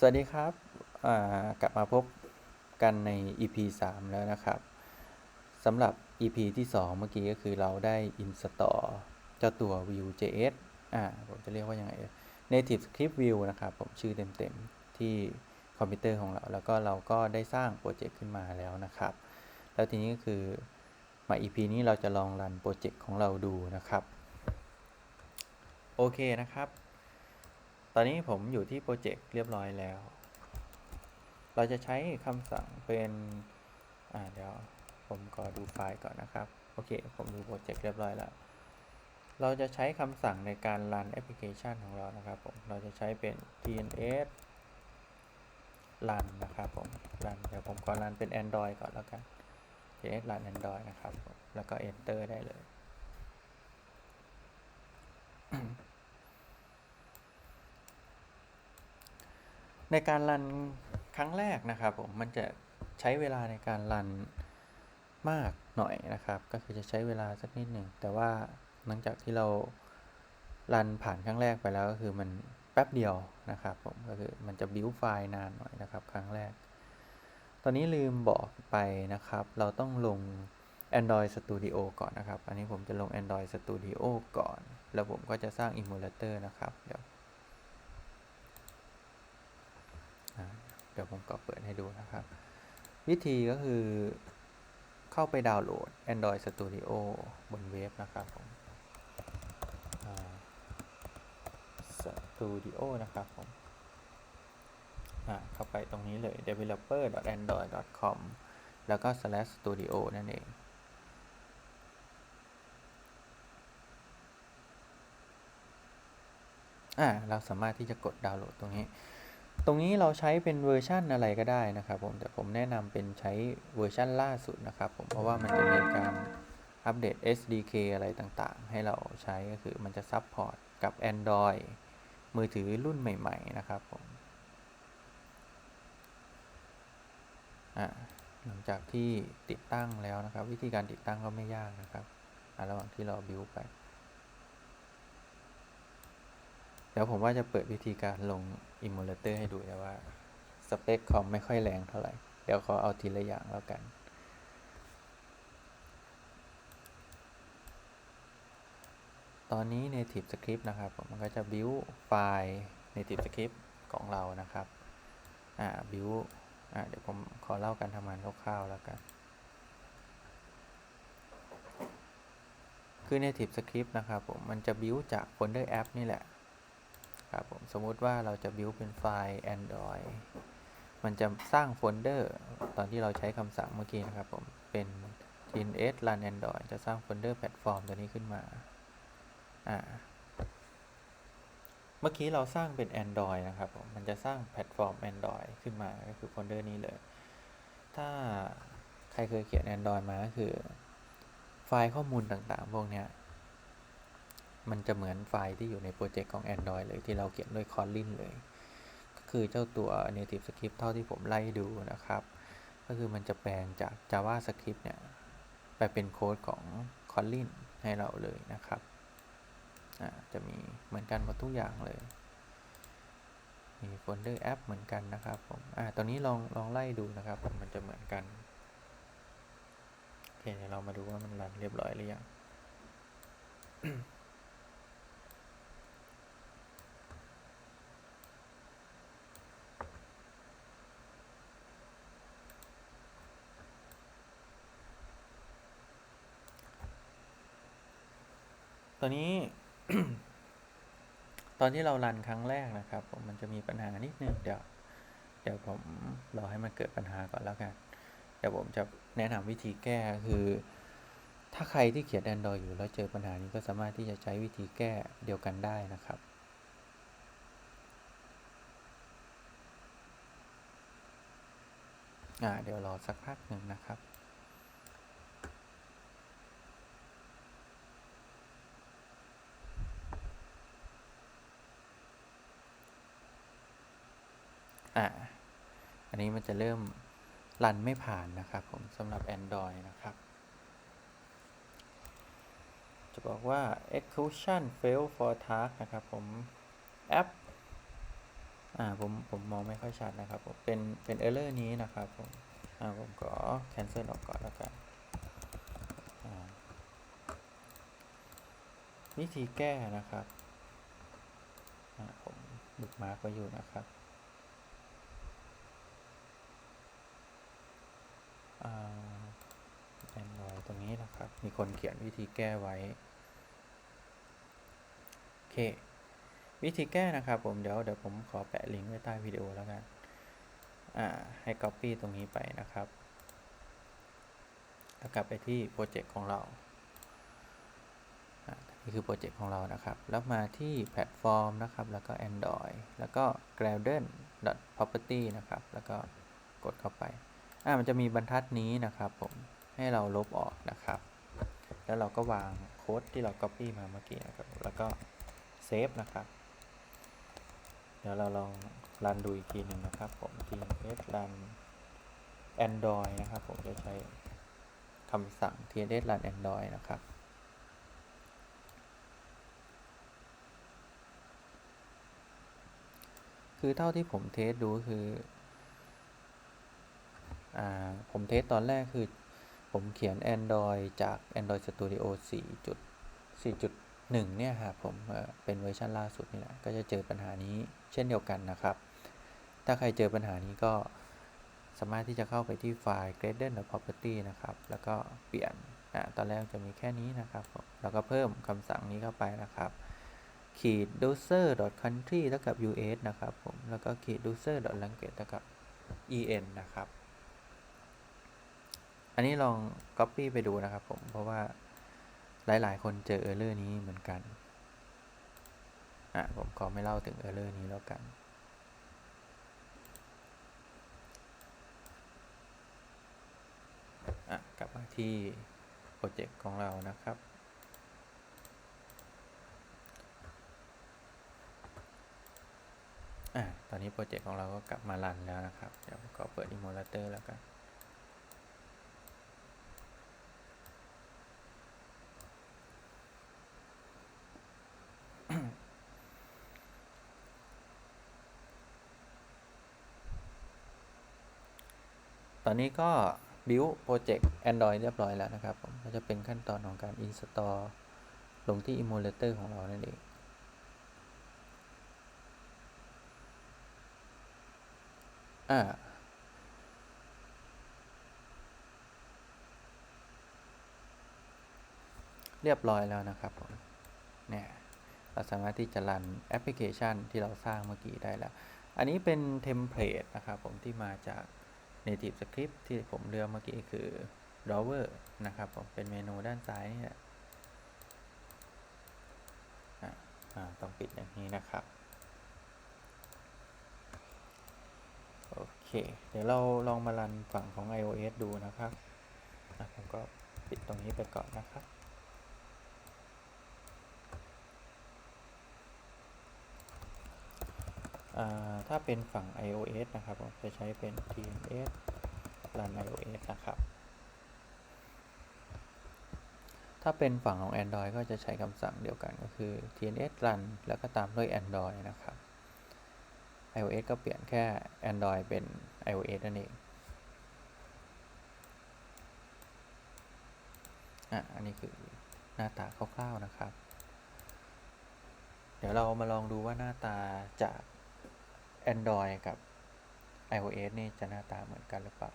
สวัสดีครับ กลับมาพบกันใน EP 3 แล้วนะครับสำหรับ EP ที่ 2 เมื่อกี้ก็คือเราได้ install เจ้าตัว Vue.js อ่าผมจะเรียกว่ายังไง Native Script View นะครับ ผมชื่อเต็มๆ ที่คอมพิวเตอร์ของเรา แล้วก็เราก็ได้สร้างโปรเจกต์ขึ้นมาแล้วนะครับ แล้วทีนี้ก็คือมา EP นี้เราจะลองรันโปรเจกต์ของเราดูนะครับ โอเคนะครับ ตอนนี้ผมอยู่ที่โปรเจกต์เรียบร้อยแล้ว เราจะใช้คำสั่งเป็น อ่าเดี๋ยวผมก็ดูไฟล์ก่อนนะครับ โอเค ผมดูโปรเจกต์เรียบร้อยแล้ว เราจะใช้คำสั่งในการรันแอปพลิเคชันของเรานะครับผม เราจะใช้เป็น tns run นะครับผม run เดี๋ยวผมขอรันเป็น Android ก่อนแล้วกัน tns run Android นะครับผมแล้วก็ enter ได้เลย ในการรันครั้งแรกนะครับผมมันจะใช้เวลาในการรันมากหน่อยนะครับ ก็คือจะใช้เวลาสักนิดหนึ่งแต่ว่าหลังจากที่เรารันผ่านครั้งแรกไปแล้วก็คือมันแป๊บเดียวนะครับผมก็คือมันจะบิวไฟล์นานหน่อยนะครับ ครั้งแรก ตอนนี้ลืมบอกไปนะครับ เราต้องลง Android Studio ก่อนนะครับ อันนี้ผมจะลง Android Studio ก่อน แล้วผมก็จะสร้าง emulator นะครับ เดี๋ยว อ่า เดี๋ยวผมก็เปิดให้ดูนะครับ วิธีก็คือเข้าไปดาวน์โหลด Android Studio บนเว็บนะครับผมอ่า Studio นะครับผมเข้าไปตรงนี้เลย developer.android.com แล้วก็ slash studio นั่นเอง อ่า เราสามารถที่จะกดดาวน์โหลดตรงนี้ ตรงนี้เราใช้เป็นเวอร์ชันอะไรก็ได้นะครับผมแต่ผมแนะนำเป็นใช้เวอร์ชันล่าสุดนะครับผมเพราะว่ามันจะมีการอัปเดต SDK อะไรต่างๆ ให้เราใช้ก็คือมันจะซับพอร์ตกับ Android มือถือรุ่นใหม่ ๆ นะครับผมหลังจากที่ติดตั้งแล้วนะครับ วิธีการติดตั้งก็ไม่ยากนะครับระหว่างที่เราบิวไป เดี๋ยวผมว่าจะเปิดวิธีการลง emulator ให้ดูแต่ว่า สเปคคอมไม่ค่อยแรงเท่าไหร่ เดี๋ยวขอเอาทีละอย่างแล้วกัน ตอนนี้ native script นะครับ มันก็จะ build ไฟล์ native script ของเรานะครับ อ่า build อ่าเดี๋ยวผมขอเล่าการทำงานคร่าวๆแล้วกันคือ native script นะครับผม มันจะ build จากโฟลเดอร์แอปนี่แหละ ครับผมสมมุติว่าเราจะ build เป็นไฟล์ Android มันจะสร้างโฟลเดอร์ ตอนที่เราใช้คำสั่งเมื่อกี้นะครับผมเป็น tns run android จะสร้างโฟลเดอร์แพลตฟอร์มตัวนี้ขึ้นมาอ่าเมื่อกี้เราสร้างเป็น Android นะครับผมมันจะสร้างแพลตฟอร์ม Android ขึ้นมาก็คือโฟลเดอร์นี้เลย ถ้าใครเคยเขียน Android มาก็คือไฟล์ข้อมูลต่างๆ พวกเนี้ย มันจะเหมือนไฟล์ที่อยู่ในโปรเจกต์ของ Android เลยที่เราเขียนด้วย Kotlin เลย ก็คือเจ้าตัว native script เท่าที่ผมไล่ดูนะครับ ก็คือมันจะแปลงจาก JavaScript เนี่ยไปเป็นโค้ดของ Kotlin ให้เราเลยนะครับ จะมีเหมือนกันหมดทุกอย่างเลย มีโฟลเดอร์แอปเหมือนกันนะครับผมอ่าตอนนี้ลองลองไล่ดูนะครับมมันจะเหมือนกันโอเคเดี๋ยวเรามาดูว่ามันรันเรียบร้อยหรือยัง ตอนนี้ ตอนที่เรารันครั้งแรกนะครับ ผมมันจะมีปัญหานิดนึงเดี๋ยว เดี๋ยวผมรอให้มันเกิดปัญหาก่อนแล้วกัน เดี๋ยวผมจะแนะนำวิธีแก้คือ ถ้าใครที่เขียน Android อยู่แล้วเจอปัญหานี้ก็สามารถที่จะใช้วิธีแก้เดียวกันได้นะครับอ่าเดี๋ยวรอสักพักหนึ่งนะครับ อ่าอันนี้มันจะเริ่มรันไม่ผ่านนะครับผมสำหรับ Android นะครับ จะบอกว่า execution fail for task นะครับผมแอปอ่าผมผมมองไม่ค่อยชัดนะครับผมเป็นเป็นเออร์เลอร์นี้นะครับผมอ่าผมขอ cancel ออกก่อนแล้วกันวิธีแก้นะครับอ่าผมบุกมาร์กไว้อยู่นะครับ แอ่า Android ตรงนี้นะครับ มีคนเขียนวิธีแก้ไว้ โอเค วิธีแก้นะครับผม เดี๋ยวเดี๋ยวผมขอแปะลิงก์ไว้ใต้วิดีโอแล้วกัน อ่า ให้ Copy ตรงนี้ไปนะครับแล้วกลับไปที่โปรเจกต์ของเราอ่านี่คือโปรเจกต์ของเรานะครับ แล้วมาที่แพลตฟอร์มนะครับ แล้วก็ Android แล้วก็ gradle property นะครับ แล้วก็กดเข้าไป อ่ามันจะมีบรรทัดนี้นะครับผมให้เราลบออกนะครับ แล้วเราก็วางโค้ดที่เรา Copy มาเมื่อกี้นะครับ แล้วก็เซฟนะครับ เดี๋ยวเราลองรันดูอีกทีหนึ่งนะครับผม tns run android นะครับ ผมจะใช้คำสั่ง tns run android นะครับ คือเท่าที่ผมเทสดูคือ ผมเทสตอนแรกคือ ผมเขียน Android จาก Android Studio 4.4.1 เนี่ยครับผมเอ่อเป็นเวอร์ชันล่าสุดนี่แหละ ก็จะเจอปัญหานี้เช่นเดียวกันนะครับ ถ้าใครเจอปัญหานี้ก็สามารถที่จะเข้าไปที่ไฟล์ gradle property นะครับ แล้วก็เปลี่ยนอตอนแรกจะมีแค่นี้นะครับ แล้วก็เพิ่มคำสั่งนี้เข้าไปนะครับขีด user country เท่ากับ us นะครับผม แล้วก็ขีด user language เท่ากับ en นะครับ อันนี้ลอง Copy ไปดูนะครับผม เพราะว่าหลาย ๆ คนเจอ Error นี้เหมือนกัน อะ ผมขอไม่เล่าถึง Error นี้แล้วกัน อะ กลับมาที่โปรเจกต์ของเรานะครับ อะ ตอนนี้โปรเจกต์ของเราก็กลับมารันแล้วนะครับ เดี๋ยวผมขอเปิด Emulator แล้วกัน ตอนนี้ก็ build โปรเจกต์ Android เรียบร้อยแล้วนะครับผมก็จะเป็นขั้นตอนของการ install ลงที่ emulator ของเรานั่นเองอ่าเรียบร้อยแล้วนะครับผม เนี่ย เราสามารถที่จะรันแอปพลิเคชันที่เราสร้างเมื่อกี้ได้แล้ว อันนี้เป็นเทมเพลตนะครับผมที่มาจาก native script ที่ผมเลือกเมื่อกี้คือ drawer นะครับผมเป็นเมนูด้านซ้ายนี่แหละอะต้องปิดอย่างนี้นะครับ โอเค เดี๋ยวเราลองมารันฝั่งของ iOS ดูนะครับผมก็ปิดตรงนี้ไปก่อนนะครับ อ่า ถ้าเป็นฝั่ง iOS นะครับผมจะใช้เป็น tns run iOS นะครับ ถ้าเป็นฝั่งของ Android ก็จะใช้คำสั่งเดียวกันก็คือ tns run แล้วก็ตามด้วย Android นะครับ iOS ก็เปลี่ยนแค่ Android เป็น iOS นั่นเองอะอันนี้คือหน้าตาคร่าวๆนะครับ เดี๋ยวเรามาลองดูว่าหน้าตาจาก Android กับ iOS นี่จะหน้าตาเหมือนกันหรือเปล่า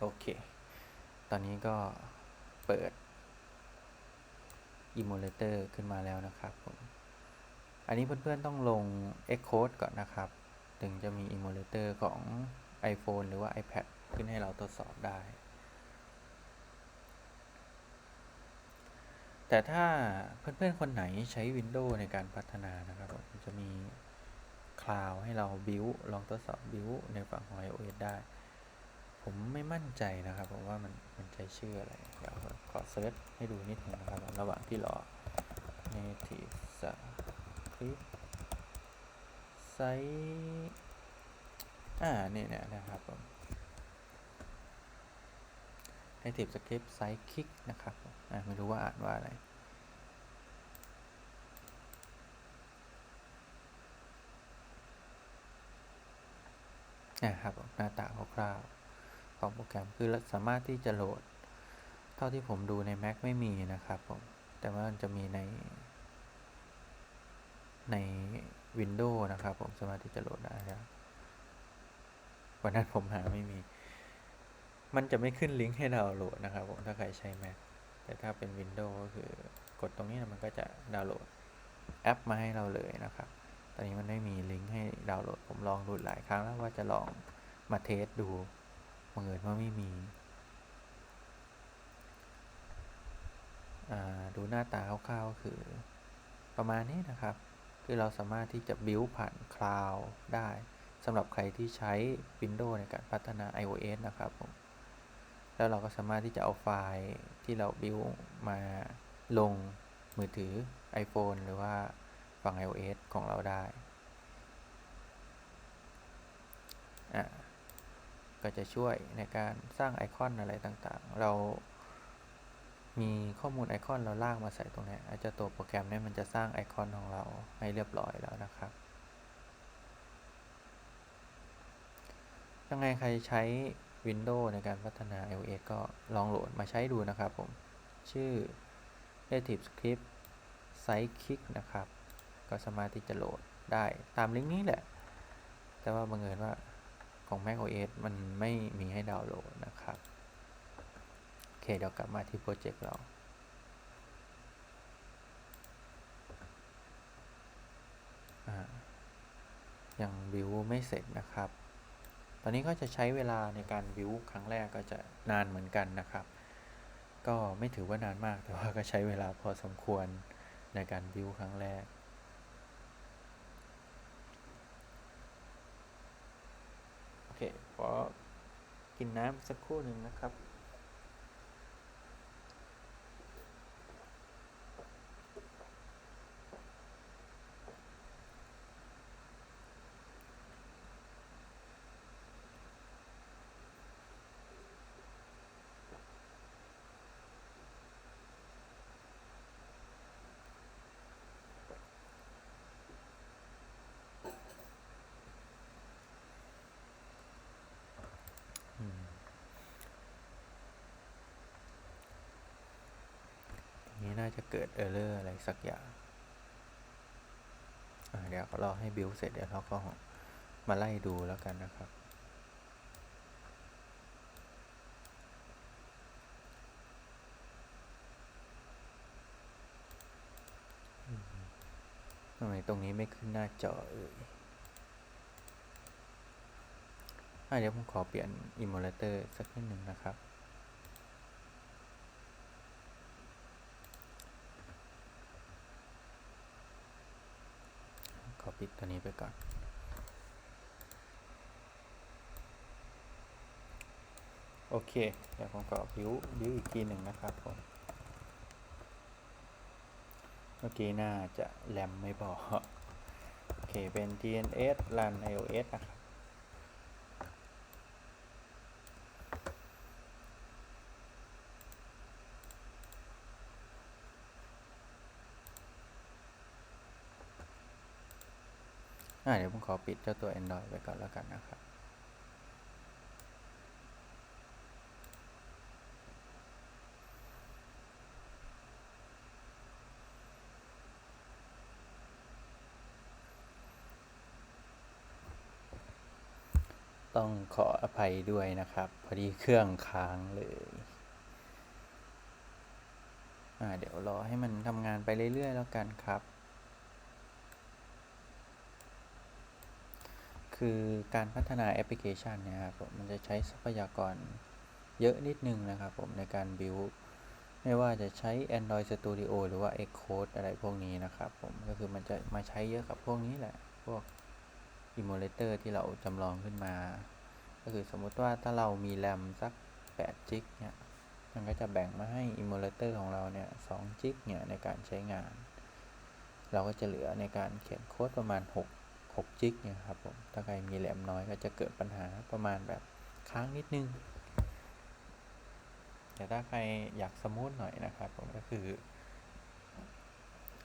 โอเค ตอนนี้ก็เปิด emulator ขึ้นมาแล้วนะครับผม อันนี้เพื่อนๆต้องลง Xcode ก่อนนะครับ ถึงจะมี emulator ของ iPhone หรือว่า iPad ขึ้นให้เราทดสอบได้ แต่ถ้าเพื่อนๆ คนไหนใช้ Windows ในการพัฒนานะครับผมจะมี Cloud ให้เรา build ลองทดสอบ build ในฝั่งของ iOS ได้ ผมไม่มั่นใจนะครับผมว่ามันมันใช้ชื่ออะไรเดี๋ยวขอเซิร์ชให้ดูนิดนึงนะครับ ระหว่างที่รอ native script site อ่า นี่เนี่ยนะครับผม ไอทีฟสคริปต์ Side Kick นะครับไม่รู้ว่าอ่านว่าอะไรนะครับหน้าตาคร่าวๆของโปรแกรมคือสามารถที่จะโหลด เท่าที่ผมดูใน Mac ไม่มีนะครับผมแต่ว่าจะมีในใน Windows นะครับ ผมสามารถที่จะโหลดได้ครับวันนั้นผมหาไม่มี มันจะไม่ขึ้นลิงก์ให้ดาวน์โหลดนะครับผมถ้าใครใช้ Mac แต่ถ้าเป็น Windows ก็คือกดตรงนี้นะมันก็จะดาวน์โหลดแอปมาให้เราเลยนะครับ ตอนนี้มันไม่มีลิงก์ให้ดาวน์โหลด ผมลองดูหลายครั้งแล้วว่าจะลองมาเทสดูบังเอิญว่าไม่มีดูหน้าตาคร่าวๆก็คือประมาณนี้นะครับ คือเราสามารถที่จะบิวผ่านคลาวด์ได้สำหรับใครที่ใช้ Windows ในการพัฒนา iOS นะครับผม แล้วเราก็สามารถที่จะเอาไฟล์ที่เราบิวมาลงมือถือ iPhone หรือว่าฝั่ง iOS ของเราได้ ก็จะช่วยในการสร้างไอคอนอะไรต่างๆ เรามีข้อมูลไอคอนเราลากมาใส่ตรงนี้อาจจะตัวโปรแกรมนี่มันจะสร้างไอคอนของเราให้เรียบร้อยแล้วนะครับยังไงใครใช้ Windows ในการพัฒนา iOS ก็ลองโหลดมาใช้ดูนะครับผม ชื่อ Native Script Sidekick นะครับ ก็สามารถที่จะโหลดได้ตามลิงก์นี้แหละ แต่ว่าบังเอิญว่าของ macOS มันไม่มีให้ดาวน์โหลดนะครับ โอเค เดี๋ยวกลับมาที่โปรเจกต์เรายังวิวไม่เสร็จนะครับ ตอนนี้ก็จะใช้เวลาในการวิวครั้งแรกก็จะนานเหมือนกันนะครับ ก็ไม่ถือว่านานมากแต่ว่าก็ใช้เวลาพอสมควรในการวิวครั้งแรกโอเคขอกินน้ำสักครู่หนึ่งนะครับ จะเกิดเออร์เลอร์อะไรสักอย่างเดี๋ยวรอให้บิลเสร็จเดี๋ยวเราก็มาไล่ดูแล้วกันนะครับ ทำไมตรงนี้ไม่ขึ้นหน้าจอเอ่ยเดี๋ยวผมขอเปลี่ยนอิม u เลเตอร์สักนิดหนึ่งนะครับ ข อปิดตัวนี้ไปก่อน โอเค เดี๋ยวผมก็บิวบิวอีกทีหนึ่งนะครับผม เมื่อกี้น่าจะแรมไม่พอโอเค เป็น TNS Run iOS นะครับ เดี๋ยวผมขอปิดเจ้าตัว Android ไว้ก่อนแล้วกันนะครับ ต้องขออภัยด้วยนะครับ พอดีเครื่องค้างเลยอ่าเดี๋ยวรอให้มันทำงานไปเรื่อย ๆ แล้วกันครับ คือการพัฒนาแอปพลิเคชันเนี่ยครับผมมันจะใช้ทรัพยากรเยอะนิดนึงนะครับผมในการ build ไม่ว่าจะใช้ Android Studio หรือว่า Xcode อะไรพวกนี้นะครับผมก็คือมันจะมาใช้เยอะกับพวกนี้แหละ พวก emulator ที่เราจำลองขึ้นมา ก็คือสมมติว่าถ้าเรามีแรมสัก8จิกเนี่ยมันก็จะแบ่งมาให้ emulator ของเราเนี่ย2จิกเนี่ยในการใช้งาน เราก็จะเหลือในการเขียนโค้ดประมาณ 6 6จิกเนี่ยครับผมถ้าใครมีแรมน้อยก็จะเกิดปัญหาประมาณแบบค้างนิดนึง แต่ถ้าใครอยากสมูทหน่อยนะครับผมก็คือ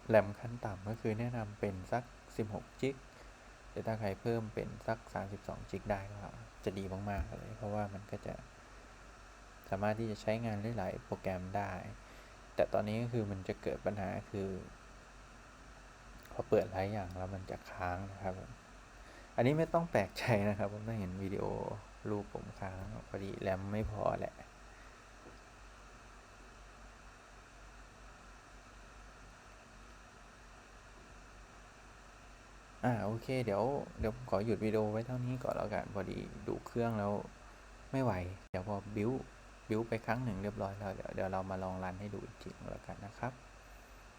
แรมขั้นต่ำก็คือแนะนำเป็นสัก 16จิกหรือถ้าใครเพิ่มเป็นสัก 32จิกได้ก็จะดีมากๆเลย เพราะว่ามันก็จะสามารถที่จะใช้งานได้หลายโปรแกรมได้ แต่ตอนนี้ก็คือมันจะเกิดปัญหาคือ พอเปิดหลายอย่างแล้วมันจะค้างนะครับ อันนี้ไม่ต้องแปลกใจนะครับผมถ้เห็นวิดีโอรูปผมค้างพอดีแรมไม่พอแหละอ่าโอเคเดี๋ยวเดี๋ยวขอหยุดวิดีโอไว้เท่านี้ก่อนแล้วกันพอดีดูเครื่องแล้วไม่ไหว เดี๋ยวพอบิวบิวไปครั้งหนึ่งเรียบร้อยแล้วเดี๋ยวเดี๋ยวเรามาลองรันให้ดูอีกทีนึงแล้วกันนะครับ